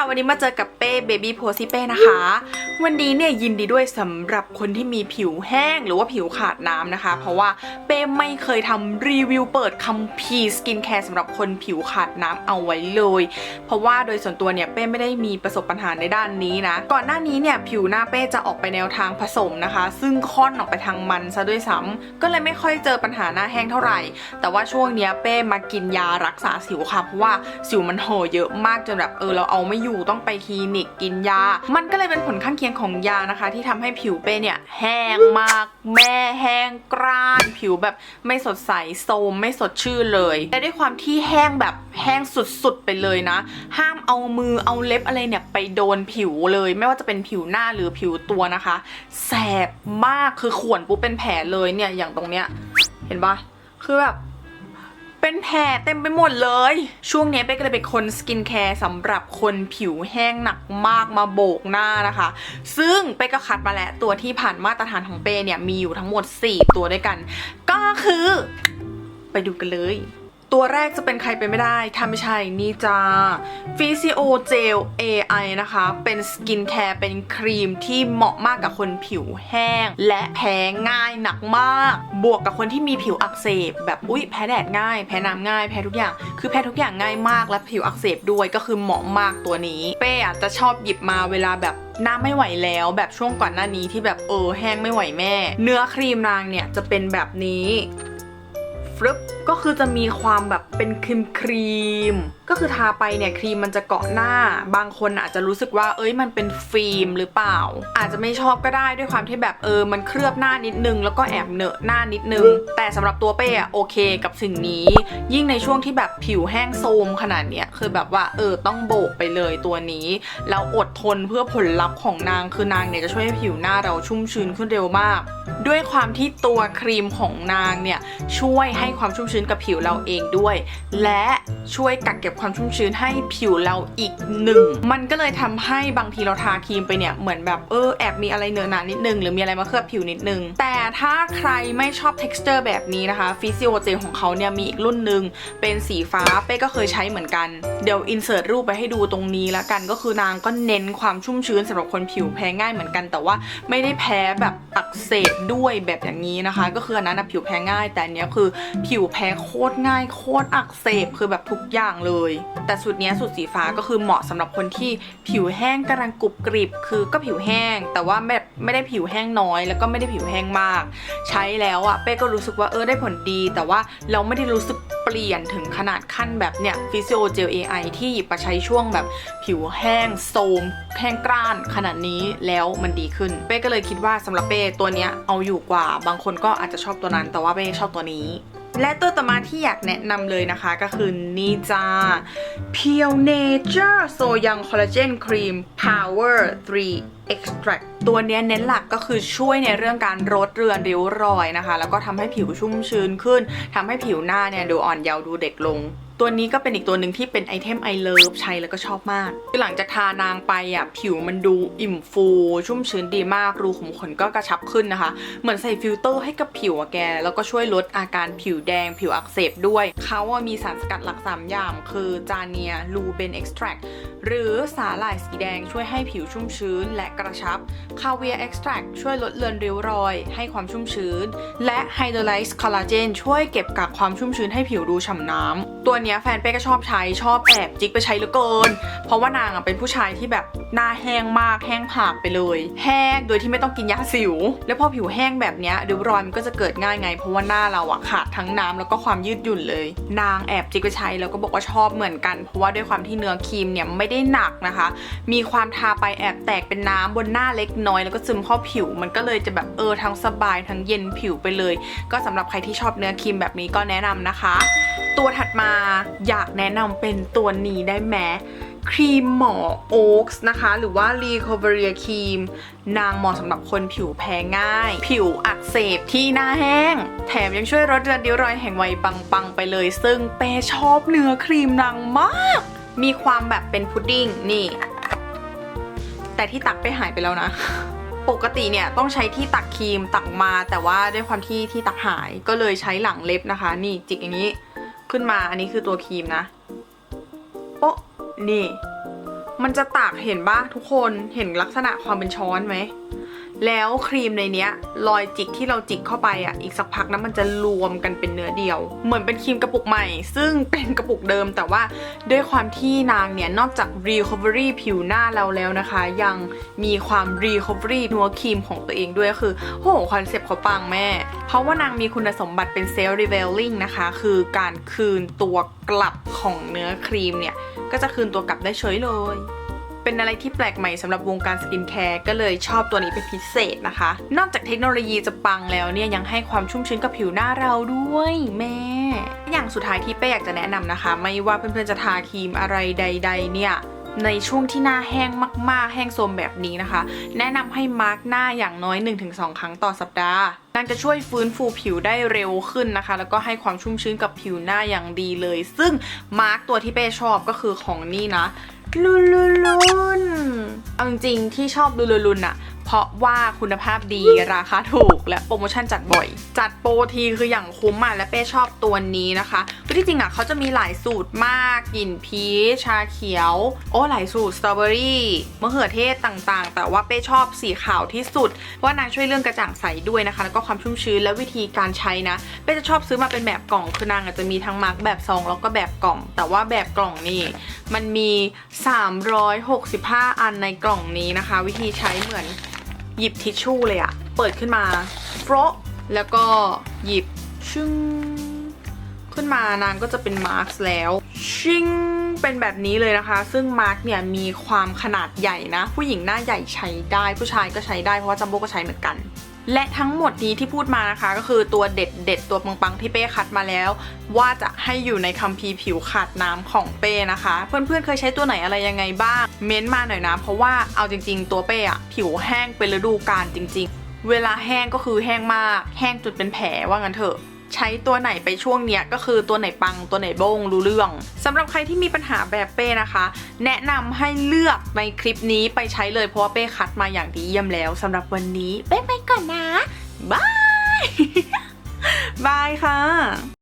ค่ะ วันนี้มาเจอกับเป้เบบี้โพสิเป้นะคะ วันนี้เนี่ยยินดีด้วยสำหรับคนที่มีผิวแห้งหรือว่าผิวขาดน้ำนะคะ เพราะว่าเป้ไม่เคยทำรีวิวเปิดคัมภีร์สกินแคร์สำหรับคนผิวขาดน้ำเอาไว้เลย เพราะว่าโดยส่วนตัวเนี่ยเป้ไม่ได้มีประสบปัญหาในด้านนี้นะ ก่อนหน้านี้เนี่ยผิวหน้าเป้จะออกไปแนวทางผสมนะคะ ซึ่งค่อนออกไปทางมันซะด้วยซ้ำก็เลยไม่ค่อยเจอปัญหาหน้าแห้งเท่าไหร่ แต่ว่าช่วงเนี้ยเป้มากินยารักษาสิวค่ะเพราะว่าสิวมันโหเยอะมากจนแบบเออเราเอาไม่อยู่ต้องไปคลินิกกินยา มันก็เลยเป็นผลข้างเคียงของยานะคะ ที่ทำให้ผิวเป้เนี่ยแห้งมาก แม่แห้งกร้าน ผิวแบบไม่สดใสโทมไม่สดชื่นเลยแต่ด้วยความที่แห้งแบบแห้งสุดๆไปเลยนะ ห้ามเอามือเอาเล็บอะไรเนี่ยไปโดนผิวเลย ไม่ว่าจะเป็นผิวหน้าหรือผิวตัวนะคะ แสบมากคือข่วนปุ๊บเป็นแผลเลยเนี่ยอย่างตรงเนี้ยเห็นปะคือแบบ เป็นแผลเต็มไปหมดเลย ช่วงนี้เป๊ก็เลยเป็นคนสกินแคร์สำหรับคนผิวแห้งหนักมากมาโบกหน้านะคะ ซึ่งเป้ก็คัดมาแล้วตัวที่ผ่านมาตรฐานของเป้เนี่ยมีอยู่ทั้งหมด 4 ตัวด้วยกัน ก็คือ ไปดูกันเลย ตัวแรกจะเป็นใครไปไม่ได้ถ้าไม่ใช่นี่จ้า f i s i o Gel AI นะคะ เป็นสกินแคร์ เป็นครีมที่เหมาะมากกับคนผิวแห้ง และแพ้ง่ายหนักมาก บวกกับคนที่มีผิวอักเสบ แบบอุ๊ย แพ้แดดง่าย แพ้น้ำง่าย แพ้ทุกอย่าง คือแพ้ทุกอย่างง่ายมาก และผิวอักเสบด้วย ก็คือเหมาะมากตัวนี้ เป้อะจจะชอบหยิบมาเวลาแบบหน้าไม่ไหวแล้วแบบช่วงก่อนหน้านี้ที่แบบเออแห้งไม่ไหวแม่ เนื้อครีมนางเนี่ยจะเป็นแบบนี้ฟลุปก็คือจะมีความแบบเป็นครีมครีม ก็คือทาไปเนี่ยครีมมันจะเกาะหน้า บางคนอาจจะรู้สึกว่า เอ้ยมันเป็นฟิล์มหรือเปล่า อาจจะไม่ชอบก็ได้ด้วยความที่แบบเออ มันเคลือบหน้านิดนึง แล้วก็แอบเหนอะหน้านิดนึง แต่สำหรับตัวเป้อะโอเคกับสิ่งนี้ ยิ่งในช่วงที่แบบผิวแห้งโทรมขนาดเนี้ยคือแบบว่าเออต้องโบกไปเลยตัวนี้ แล้วอดทนเพื่อผลลัพธ์ของนางคือนางเนี่ยจะช่วยให้ผิวหน้าเราชุ่มชื้นขึ้นเร็วมาก ด้วยความที่ตัวครีมของนางเนี่ยช่วยให้ความชุ่มชื้นกับผิวเราเองด้วย และช่วยกักเก็บความชุ่มชื้นให้ผิวเราอีกหนึ่ง มันก็เลยทำให้บางทีเราทาครีมไปเนี่ยเหมือนแบบเออแอบมีอะไรเหนอะหนานิดนึง หรือมีอะไรมาเคลือบผิวนิดนึง แต่ถ้าใครไม่ชอบ texture แบบนี้นะคะฟิสิโอเจลของเขาเนี่ยมีอีกรุ่นหนึ่งเป็นสีฟ้าเป้ก็เคยใช้เหมือนกัน เดี๋ยวอินเสิร์ตรูปไปให้ดูตรงนี้แล้วกันก็คือนางก็เน้นความชุ่มชื้นสำหรับคนผิวแพ้ง่ายเหมือนกัน แต่ว่าไม่ได้แพ้แบบอักเสบด้วยแบบอย่างนี้นะคะ ก็คืออันนั้นผิวแพ้ง่าย แต่อันนี้คือผิวแพพ้โคตรง่ายโคตรอักเสบคือแบบทุกอย่างเลย แต่สูตรนี้สูตรสีฟ้าก็คือเหมาะสำหรับคนที่ผิวแห้งกำลังกรุบกริบ คือก็ผิวแห้ง แต่ว่าแบบไม่ได้ผิวแห้งน้อย แล้วก็ไม่ได้ผิวแห้งมาก ใช้แล้วอะเป้ก็รู้สึกว่าเออได้ผลดี แต่ว่าเราไม่ได้รู้สึกเปลี่ยนถึงขนาดขั้นแบบเนี้ยฟิสิโอเจล AI ที่หยิบมาใช้ช่วงแบบผิวแห้งโทมแห้งกร้านขนาดนี้แล้วมันดีขึ้น เป้ก็เลยคิดว่าสำหรับเป้ตัวเนี้ยเอาอยู่กว่า บางคนก็อาจจะชอบตัวนั้น แต่ว่าเป้ชอบตัวนี้ และตัวต่อมาที่อยากแนะนำเลยนะคะก็คือนี่จ้า Pure Nature So Young Collagen Cream Power 3 Extract ตัวเนี้ยเน้นหลักก็คือช่วยในเรื่องการลดเรือนริ้วรอยนะคะ แล้วก็ทำให้ผิวชุ่มชื้นขึ้นทำให้ผิวหน้าเนี่ยดูอ่อนเยาว์ดูเด็กลง ตัวนี้ก็เป็นอีกตัวหนึ่งที่เป็นไอเทมไอเลิฟใช้แล้วก็ชอบมากคือหลังจากทานางไปอะผิวมันดูอิ่มฟู ชุ่มชื้นดีมากรูขุมขนก็กระชับขึ้นนะคะ เหมือนใส่ฟิลเตอร์ให้กับผิวอะแก แล้วก็ช่วยลดอาการผิวแดงผิวอักเสบด้วย เขาอะมีสารสกัดหลัก 3 อย่าง คือจาเนียลูเบนเอ็กซ์แทรหรือสาหร่ายสีแดงช่วยให้ผิวชุ่มชื้นและกระชับคาเวียเอ็กซ์แทรช่วยลดเลือนริ้วรอย ให้ความชุ่มชื้น และไฮโดรไลซ์คอลลาเจนช่วยเก็บกักความชุ่มชื้นให้ผิวดูฉ่ำน้ำตัวเนี้ยแฟนเป้ก็ชอบใช้ชอบแอบจิกไปใช้เหลือเกิน เพราะว่านางอะเป็นผู้ชายที่แบบหน้าแห้งมากแห้งผากไปเลย แห้งโดยที่ไม่ต้องกินยาสิว แล้วพอผิวแห้งแบบเนี้ยริ้วรอยมันก็จะเกิดง่ายไง เพราะว่าหน้าเราอะขาดทั้งน้ำแล้วก็ความยืดหยุ่นเลย นางแอบจิกไปใช้แล้วก็บอกว่าชอบเหมือนกัน เพราะว่าด้วยความที่เนื้อครีมเนี่ยไม่ได้หนักนะคะ มีความทาไปแอบแตกเป็นน้ำบนหน้าเล็กน้อย แล้วก็ซึมเข้าผิว มันก็เลยจะแบบเออทั้งสบายทั้งเย็นผิวไปเลย ก็สำหรับใครที่ชอบเนื้อครีมแบบนี้ก็แนะนำนะคะ ตัวถัดมาอยากแนะนำเป็นตัวนี้ได้ไหมครีมหมอโอ๊กส์นะคะ หรือว่า r e c o v e r i a ครีม นางเหมาะสำหรับคนผิวแพ้ง่าย ผิวอักเสบที่หน้าแห้ง แถมยังช่วยลดเรือนริ้วรอยแห่งวัยปังๆ ไปเลย ซึ่งเปชอบเนื้อครีมนางมาก มีความแบบเป็นพุดดิ้งนี่ แต่ที่ตักไปหายไปแล้วนะปกติเนี่ยต้องใช้ที่ตักครีมตักมา แต่ว่าด้วยความที่ที่ตักหายก็เลยใช้หลังเล็บนะคะ นี่จิกอย่างนี้ ขึ้นมาอันนี้คือตัวครีมนะ โอ้นี่ มันจะตากเห็นปะทุกคนเห็นลักษณะความเป็นช้อนไหม แล้วครีมในเนี้ยรอยจิกที่เราจิกเข้าไปอะอีกสักพักนะมันจะรวมกันเป็นเนื้อเดียว เหมือนเป็นครีมกระปุกใหม่ ซึ่งเป็นกระปุกเดิม แต่ว่าด้วยความที่นางเนี่ยนอกจาก recovery ผิวหน้าเราแล้วนะคะ ยังมีความ recovery นัวครีมของตัวเองด้วยก็คือโหคอนเซปต์เขาปังแม่ เพราะว่านางมีคุณสมบัติเป็น self revealing นะคะ คือการคืนตัวกลับของเนื้อครีมเนี่ยก็จะคืนตัวกลับได้เฉยเลย เป็นอะไรที่แปลกใหม่สำหรับวงการสกินแคร์ก็เลยชอบตัวนี้เป็นพิเศษนะคะ นอกจากเทคโนโลยีจะปังแล้วเนี่ยยังให้ความชุ่มชื้นกับผิวหน้าเราด้วยแม่ อย่างสุดท้ายที่เป้อยากจะแนะนำนะคะ ไม่ว่าเพื่อนๆจะทาครีมอะไรใด ๆ เนี่ยในช่วงที่หน้าแห้งมาก ๆ แห้งโทรมแบบนี้นะคะ แนะนำให้มาร์กหน้าอย่างน้อย 1-2 ครั้งต่อสัปดาห์นางจะช่วยฟื้นฟูผิวได้เร็วขึ้นนะคะ แล้วก็ให้ความชุ่มชื้นกับผิวหน้าอย่างดีเลย ซึ่งมาร์กตัวที่เป้ชอบก็คือของนี่นะ ลูลูลุน เอาจริงๆที่ชอบลูลูลุนอะเพราะว่าคุณภาพดีราคาถูกและโปรโมชั่นจัดบ่อย จัดโปรทีคืออย่างคุ้มอะและเป้ชอบตัวนี้นะคะคือที่จริงอะเขาจะมีหลายสูตรมากกลิ่นพีชชาเขียว โอ้หลายสูตรสตรอเบอรี่มะเขือเทศต่างๆ แต่ว่าเป้ชอบสีขาวที่สุด เพราะนางช่วยเรื่องกระจ่างใสด้วยนะคะ แล้วก็ความชุ่มชื้นและวิธีการใช้นะ เป้จะชอบซื้อมาเป็นแบบกล่องคือนางอาจจะมีทั้งมาร์กแบบซองแล้วก็แบบกล่อง แต่ว่าแบบกล่องนี่มันมี 365 อันในกล่องล่องนี้นะคะ วิธีใช้เหมือนหยิบทิชชู่เลยอะเปิดขึ้นมาโฟะแล้วก็หยิบชึ้งขึ้นมานางก็จะเป็นมาร์กแล้วชิงเป็นแบบนี้เลยนะคะ ซึ่งมาร์กเนี่ยมีความขนาดใหญ่นะ ผู้หญิงหน้าใหญ่ใช้ได้ผู้ชายก็ใช้ได้เพราะว่าจัมโบ้ก็ใช้เหมือนกัน และทั้งหมดนี้ที่พูดมานะคะ ก็คือตัวเด็ดเด็ดตัวปังๆที่เป้คัดมาแล้ว ว่าจะให้อยู่ในคัมภีร์ผิวขาดน้ำของเป้นะคะ เพื่อนๆเคยใช้ตัวไหนอะไรยังไงบ้าง เม้นต์มาหน่อยนะ เพราะว่าเอาจริง ๆ ตัวเป้อะผิวแห้งเป็นฤดูกาลจริง ๆ เวลาแห้งก็คือแห้งมาก แห้งจนเป็นแผลว่างั้นเถอะ ใช้ตัวไหนไปช่วงเนี้ยก็คือตัวไหนปังตัวไหนโบ้งรู้เรื่องสำหรับใครที่มีปัญหาแบบเป้นะคะ แนะนำให้เลือกในคลิปนี้ไปใช้เลยเพราะว่าเป้คัดมาอย่างดีเยี่ยมแล้วสำหรับวันนี้เป้ไปก่อนนะบายบายค่ะ